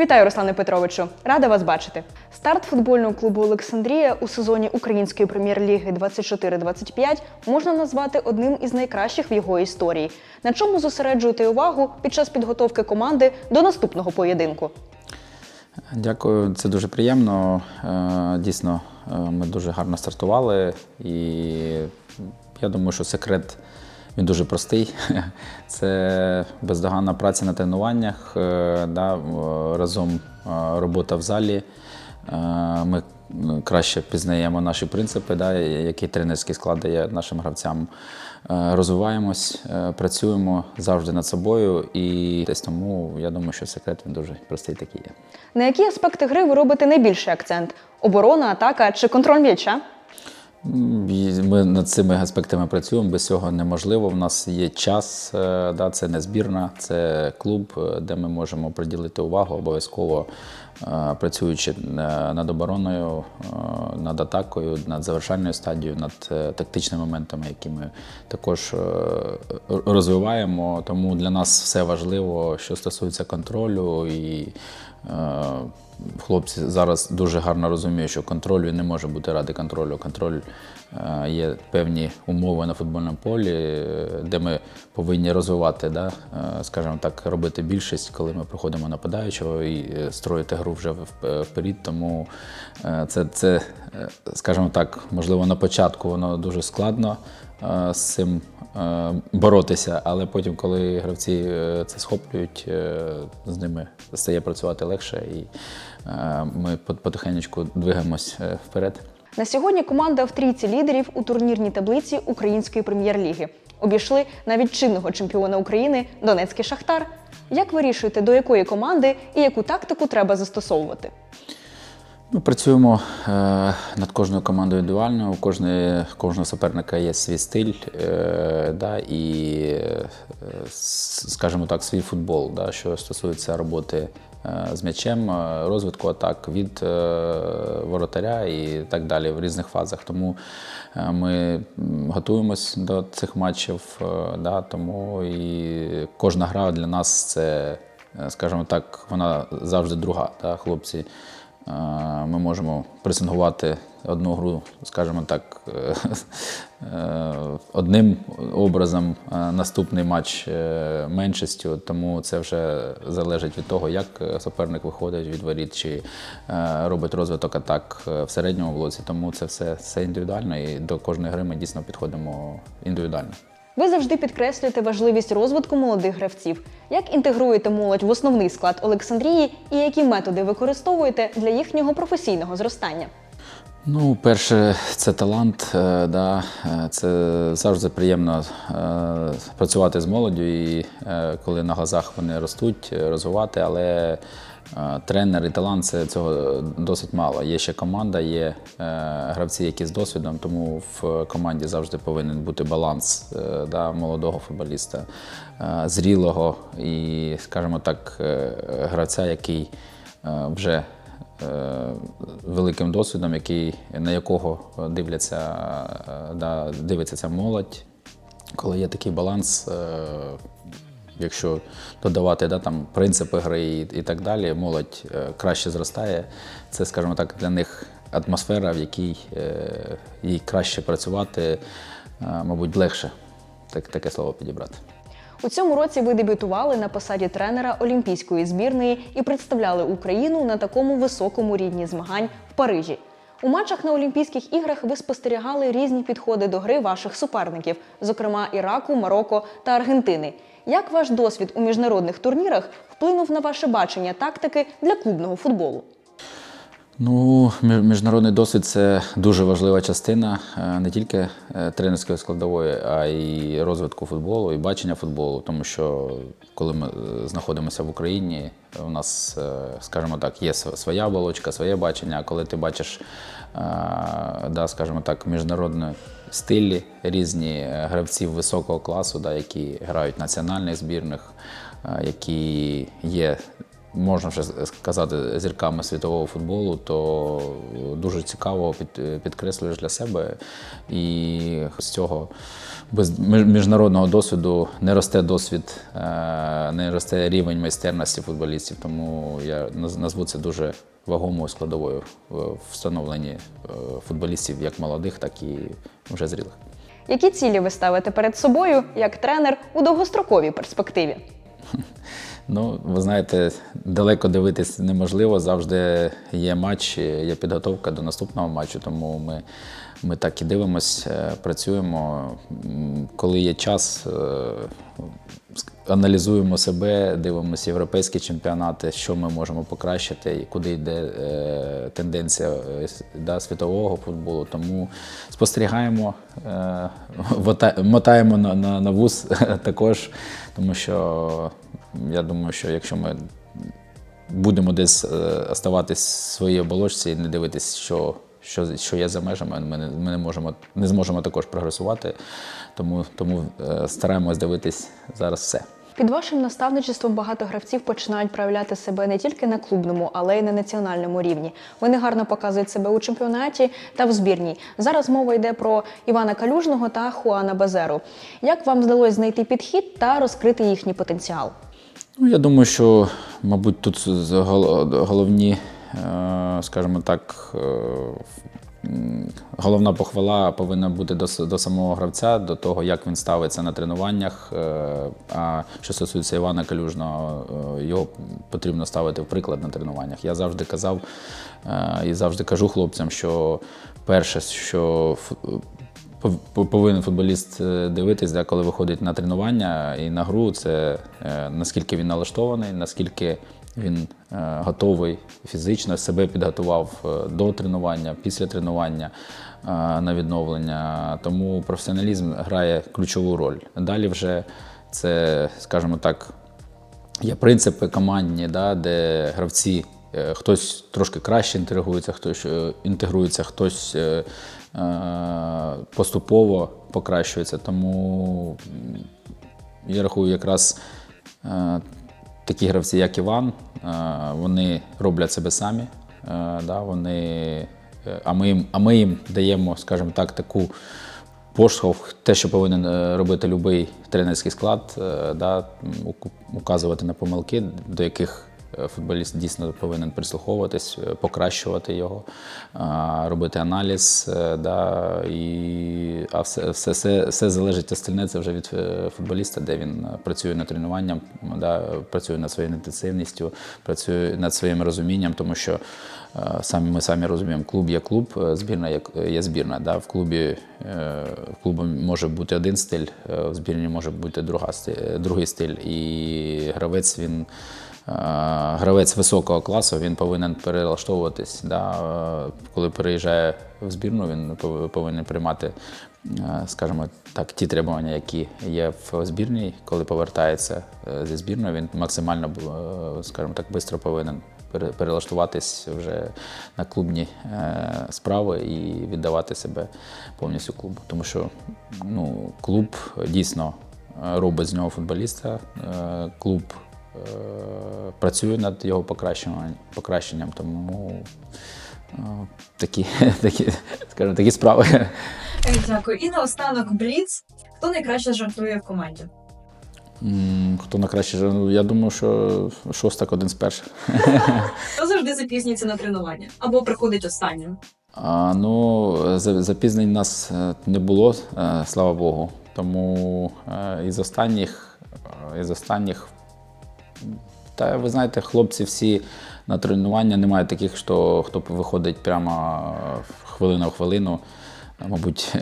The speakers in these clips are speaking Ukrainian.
Вітаю, Руслане Петровичу! Рада вас бачити. Старт футбольного клубу Олександрія у сезоні Української прем'єр-ліги 24-25 можна назвати одним із найкращих в його історії. На чому зосереджуєте увагу під час підготовки команди до наступного поєдинку? Дякую, це дуже приємно. Е, Дійсно, е, ми дуже гарно стартували, і я думаю, що секрет він дуже простий. Це бездоганна праця на тренуваннях, е, да, разом е, робота в залі. Е, Ми краще пізнаємо наші принципи, да, які тренерський склад дає нашим гравцям. Розвиваємось, працюємо завжди над собою, і десь тому я думаю, що секрет він дуже простий такий є. На які аспекти гри ви робите найбільший акцент: оборона, атака чи контроль м'яча? Ми над цими аспектами працюємо. Без цього неможливо. У нас є час, е, да, це не збірна, це клуб, е, де ми можемо приділити увагу обов'язково е, працюючи над обороною, над атакою, над завершальною стадією, над тактичними моментами, які ми також розвиваємо. Тому для нас все важливо, що стосується контролю і. Хлопці зараз дуже гарно розуміють, що контроль він не може бути ради контролю. Контроль е, є певні умови на футбольному полі, е, де ми повинні розвивати, да, е, скажімо так, робити більшість, коли ми проходимо нападаючого і строїти гру вже вперед. Тому це, це, скажімо так, можливо, на початку воно дуже складно з цим боротися, але потім, коли гравці це схоплюють, з ними стає працювати легше, і ми пот- потихенечку двигаємось е, вперед. На сьогодні команда в трійці лідерів у турнірній таблиці Української прем'єр-ліги. Обійшли навіть чинного чемпіона України Донецький Шахтар. Як вирішуєте, до якої команди і яку тактику треба застосовувати? Ми працюємо е, над кожною командою індивідуально. У кожної, кожного суперника є свій стиль е, да, і, е, скажімо так, свій футбол, да, що стосується роботи е, з м'ячем, е, розвитку атак від е, воротаря і так далі в різних фазах. Тому е, ми готуємось до цих матчів, е, да, тому і кожна гра для нас це, е, скажімо так, вона завжди друга. Да, хлопці. Е, Ми можемо пресингувати одну гру, скажімо так, е, е, одним образом, е, наступний матч меншістю, тому це вже залежить від того, як суперник виходить від воріт чи робить розвиток атак в середньому блоці. Тому це все, все індивідуально і до кожної гри ми дійсно підходимо індивідуально. Ви завжди підкреслюєте важливість розвитку молодих гравців. Як інтегруєте молодь в основний склад Олександрії і які методи використовуєте для їхнього професійного зростання? Ну, перше, це талант. е, Да. е, Це завжди приємно е, працювати з молоддю, і коли на глазах вони ростуть, розвивати, але тренер і талант це цього досить мало. Є ще команда, є гравці, які з досвідом, тому в команді завжди повинен бути баланс да, молодого футболіста, зрілого і, скажімо так, гравця, який вже великим досвідом, який, на якого дивляться, е, да, дивиться ця молодь. Коли є такий баланс, е, якщо додавати да, там, принципи гри і, і так далі, молодь е, краще зростає. Це, скажімо так, для них атмосфера, в якій е, їй краще працювати, е, мабуть, легше так, таке слово підібрати. У цьому році ви дебютували на посаді тренера Олімпійської збірної і представляли Україну на такому високому рівні змагань в Парижі. У матчах на Олімпійських іграх ви спостерігали різні підходи до гри ваших суперників, зокрема Іраку, Марокко та Аргентини. Як ваш досвід у міжнародних турнірах вплинув на ваше бачення тактики для клубного футболу? Ну, міжнародний досвід це дуже важлива частина е, не тільки е, тренерської складової, а й розвитку футболу і бачення футболу. Тому що коли ми е, знаходимося в Україні, у нас, скажімо так, є своя оболочка, своє бачення. А коли ти бачиш, да, скажімо так, міжнародні стилі різні гравців високого класу, да, які грають в національних збірних, які є можна вже сказати, зірками світового футболу, то дуже цікаво під, підкреслюєш для себе. І з цього без міжнародного досвіду не росте досвід, е, не росте рівень майстерності футболістів. Тому я назву це дуже вагомою складовою в встановленні е, футболістів як молодих, так і вже зрілих. Які цілі ви ставите перед собою як тренер у довгостроковій перспективі? Ну, ви знаєте, далеко дивитись неможливо. Завжди є матч, є підготовка до наступного матчу, тому ми, ми так і дивимось, е, працюємо. Коли є час, е, аналізуємо себе, дивимося європейські чемпіонати, що ми можемо покращити і куди йде е, тенденція да, світового футболу. Тому спостерігаємо, мотаємо на, на, на вуз також, тому що я думаю, що якщо ми будемо десь е, оставатись в своїй оболочці і не дивитись, що, що, що є за межами, ми не, ми не можемо не зможемо також прогресувати. Тому, тому е, стараємось дивитись зараз все. Під вашим наставничеством багато гравців починають проявляти себе не тільки на клубному, але й на національному рівні. Вони гарно показують себе у чемпіонаті та в збірній. Зараз мова йде про Івана Калюжного та Хуана Базеру. Як вам вдалося знайти підхід та розкрити їхній потенціал? Ну, я думаю, що, мабуть, тут головні, е, скажімо так, е, головна похвала повинна бути до, до самого гравця, до того, як він ставиться на тренуваннях. Е, А що стосується Івана Калюжного, його потрібно ставити в приклад на тренуваннях. Я завжди казав і завжди кажу хлопцям, що перше, що Повинен футболіст е, дивитись, да, коли виходить на тренування і на гру, це е, наскільки він налаштований, наскільки він е, готовий фізично, себе підготував до тренування, після тренування на відновлення. Тому професіоналізм грає ключову роль. Далі вже це, скажімо так, Є принципи командні, да, де гравці хтось трошки краще інтегрується, хтось інтегрується, хтось поступово покращується. Тому я рахую, якраз е, такі гравці, як Іван, е, вони роблять себе самі. Е, да, вони, е, а, ми їм, а ми їм даємо, скажімо так, таку поштовх, те, що повинен е, робити будь-який тренерський склад, е, да, указувати на помилки, до яких е, футболіст дійсно повинен прислуховуватись, е, покращувати його, робити аналіз. е, Да, і, а все, все, все, все залежить остальне, це вже від е, футболіста, де він е, працює над тренуванням, да, працює над своєю інтенсивністю, працює над своїм розумінням, тому що е, самі ми самі розуміємо, клуб є клуб, е, збірна є, збірна. Да? В клубі е, в клубі може бути один стиль, е, в збірні може бути друга, другий стиль. І гравець він. Е, Гравець високого класу він повинен перелаштовуватись. Да? е, Коли переїжджає в збірну, він повинен приймати, е, скажімо так, ті требування, які є в збірній. Коли повертається зі збірної, він максимально, скажімо так, швидко повинен перелаштуватись вже на клубні справи і віддавати себе повністю клубу. Тому що ну, клуб дійсно робить з нього футболіста. Клуб е, працює над його покращенням, тому е, такі, такі, скажімо, такі справи. Е, Дякую. І наостанок Бліц. Хто найкраще жартує в команді? Хто на краще? жив? Ну, Я думаю, що шостак один з перших. Хто завжди запізнюється на тренування або приходить останнім? А, ну, запізнень нас не було, слава Богу. Тому із останніх, із останніх, та ви знаєте, хлопці всі на тренування немає таких, що хто виходить прямо хвилина в хвилину. Мабуть,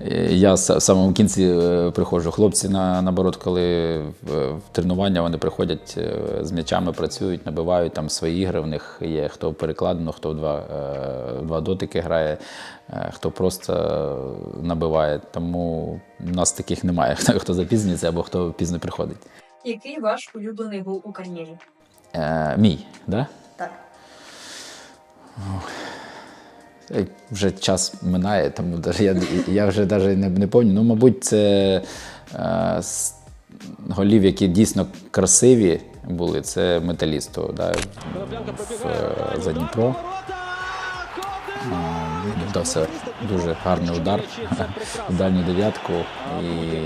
я в самому кінці е, приходжу. Хлопці на, наоборот, коли в, тренування вони приходять е, з м'ячами, працюють, набивають там свої ігри. В них є хто перекладено, хто в два, е, в два дотики грає, хто просто набиває. Тому нас таких немає, хто запізнюється або хто пізно приходить. Який ваш улюблений гол у кар'єрі? Е, мій, да? Так. Е, Вже час минає, тому я, я вже навіть не, не пам'ятаю. Ну, мабуть, це е, голів, які дійсно красиві були, це металісту да, в, е, за Дніпро. Вдався дуже гарний удар в дальню дев'ятку. І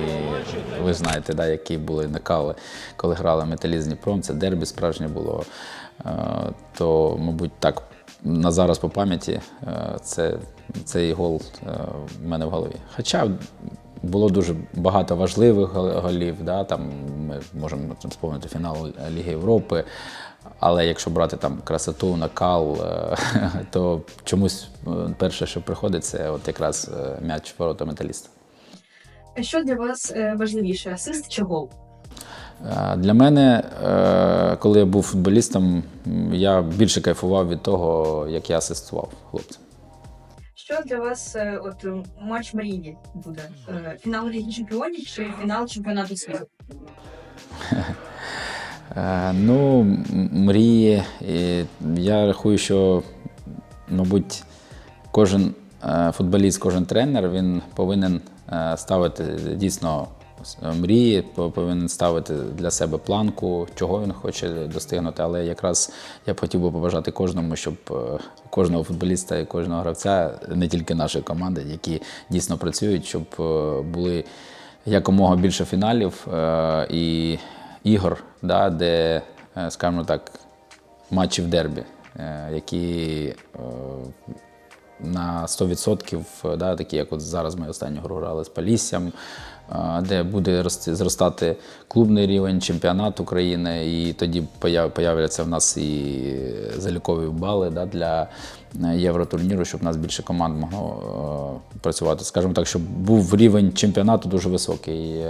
ви знаєте, да, які були накали, коли грали металіст з Дніпром. Це дербі справжнє було. Е, То, мабуть, так на зараз по пам'яті е, це, цей гол е, в мене в голові. Хоча було дуже багато важливих гол- голів. Да? Там ми можемо вспомнити фінал Ліги Європи. Але якщо брати там красоту, накал, е, то чомусь е, перше, що приходить, це от якраз е, м'яч ворота металіста. Що для вас важливіше, асист чи гол? Для мене, коли я був футболістом, я більше кайфував від того, як я асистував хлопцям. Що для вас от матч мрії буде? Фінал Ліги Чемпіонів чи фінал чемпіонату світу? Е, Ну, мрії. Я рахую, що, мабуть, кожен е, футболіст, кожен тренер він повинен е, ставити дійсно мрії, повинен ставити для себе планку, чого він хоче достигнути. Але якраз я б хотів би побажати кожному, щоб кожного футболіста і кожного гравця, не тільки нашої команди, які дійсно працюють, щоб були якомога більше фіналів і ігор, да, де, е, скажімо так, матчі в дербі, е, які е, на 100%, е, да, такі як от зараз ми останню грали з Поліссям, е, де буде зростати клубний рівень, чемпіонат України, і тоді появ- появляться в нас і залікові бали да, для євротурніру, щоб у нас більше команд могло працювати. Скажімо так, щоб був рівень чемпіонату дуже високий.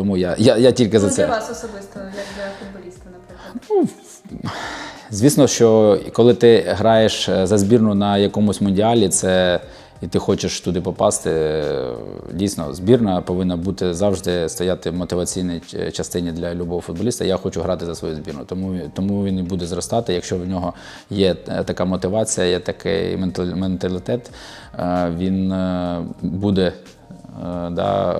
Е, Тому я, я, я тільки за це. Для вас особисто, як для футболіста, наприклад. Звісно, що коли ти граєш е, за збірну на якомусь мундіалі, це і ти хочеш туди попасти. е, Дійсно, збірна повинна бути завжди стояти в мотиваційній частині для любого футболіста. Я хочу грати за свою збірну. Тому, тому він і буде зростати. Якщо в нього є е, така мотивація, є такий ментал- менталітет, е, він е, буде е, да,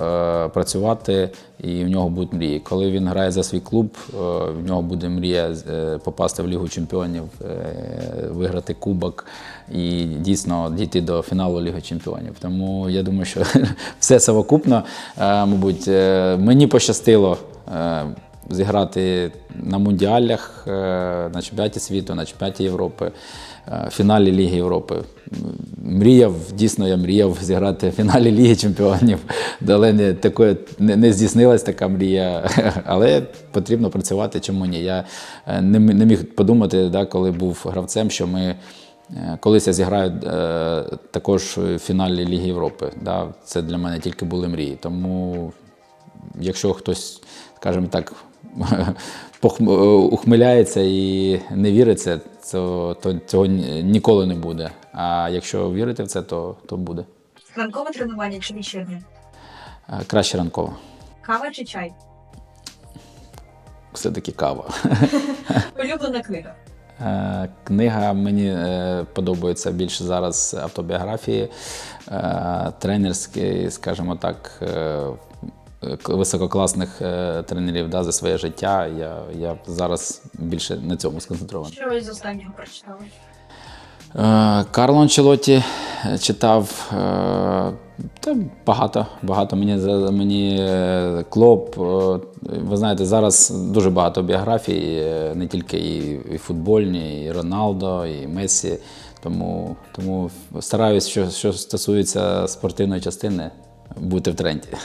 е, працювати, і в нього будуть мрії. Коли він грає за свій клуб, е, в нього буде мрія е, попасти в Лігу Чемпіонів, е, виграти кубок і дійсно дійти до фіналу Ліги Чемпіонів. Тому я думаю, що все совокупно, е, мабуть, е, мені пощастило. Зіграти на мундіалях, е, на чемпіонаті світу, на чемпіонаті Європи, е, фіналі Ліги Європи. Мріяв, дійсно, я мріяв зіграти в фіналі Ліги Чемпіонів. Але не, такої, не, не здійснилась така мрія. Але потрібно працювати, чому ні. Я е, не, не міг подумати, да, коли був гравцем, що ми. Колись я зіграю е, також в фіналі Ліги Європи. Да? Це для мене тільки були мрії. Тому якщо хтось, скажімо так, ухмиляється і не віриться, то, то цього ніколи не буде. А якщо вірити в це, то, то буде. Ранкове тренування чи вечірнє? Е, Краще ранково. Кава чи чай? Все-таки кава. Улюблена книга. Е, Книга мені е, подобається більше зараз автобіографії, е, тренерські, скажімо так, е, е, висококласних е, тренерів да, за своє життя. Я, я зараз більше на цьому сконцентрований. Що ви з останнього прочитали? Е, Карло Анчелотті е, читав е, та багато, багато. Мені мені е, Клоп. е, Ви знаєте, зараз дуже багато біографій, е, не тільки і, і футбольні, і Роналдо, і Месі. Тому, тому стараюсь, що, що стосується спортивної частини, бути в тренді.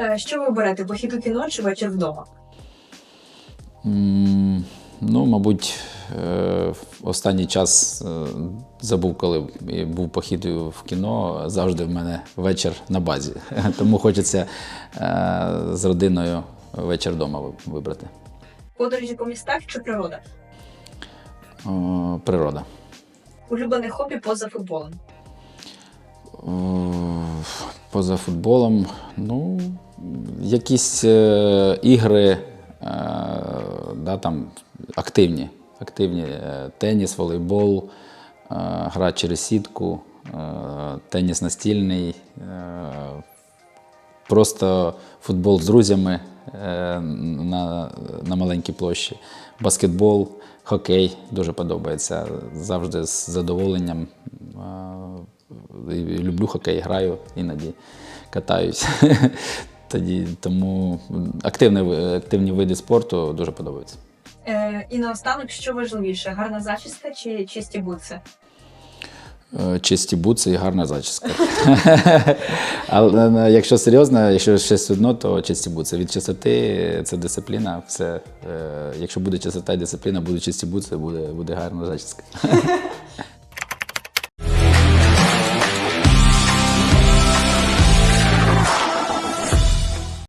Е, Що ви берете? Похід у кіно чи вечір вдома? Ну, мабуть, е, в останній час е, забув, коли був похід в кіно. Завжди в мене вечір на базі. Тому хочеться е, з родиною вечір вдома вибрати. Подорожі по містах чи природа? О, Природа. Улюблене хобі поза футболом. О, Поза футболом, ну, якісь е, ігри, е, да, там, активні. активні е, теніс, волейбол, е, гра через сітку, е, теніс настільний, е, просто футбол з друзями е, на, на маленькій площі, баскетбол, хокей дуже подобається. Завжди з задоволенням. Е, Люблю хокей, граю іноді катаюсь. Тоді, тому активні, активні види спорту дуже подобаються. Е, і наостанок, що важливіше, гарна зачіска чи чисті бутси? Е, Чисті бутси і гарна зачіска. Але е, якщо серйозно, якщо щось одно, то чисті бутси. Від чистоти це дисципліна. Все. Е, Якщо буде чистота і дисципліна, будуть чисті бутси, буде, буде гарна зачіска.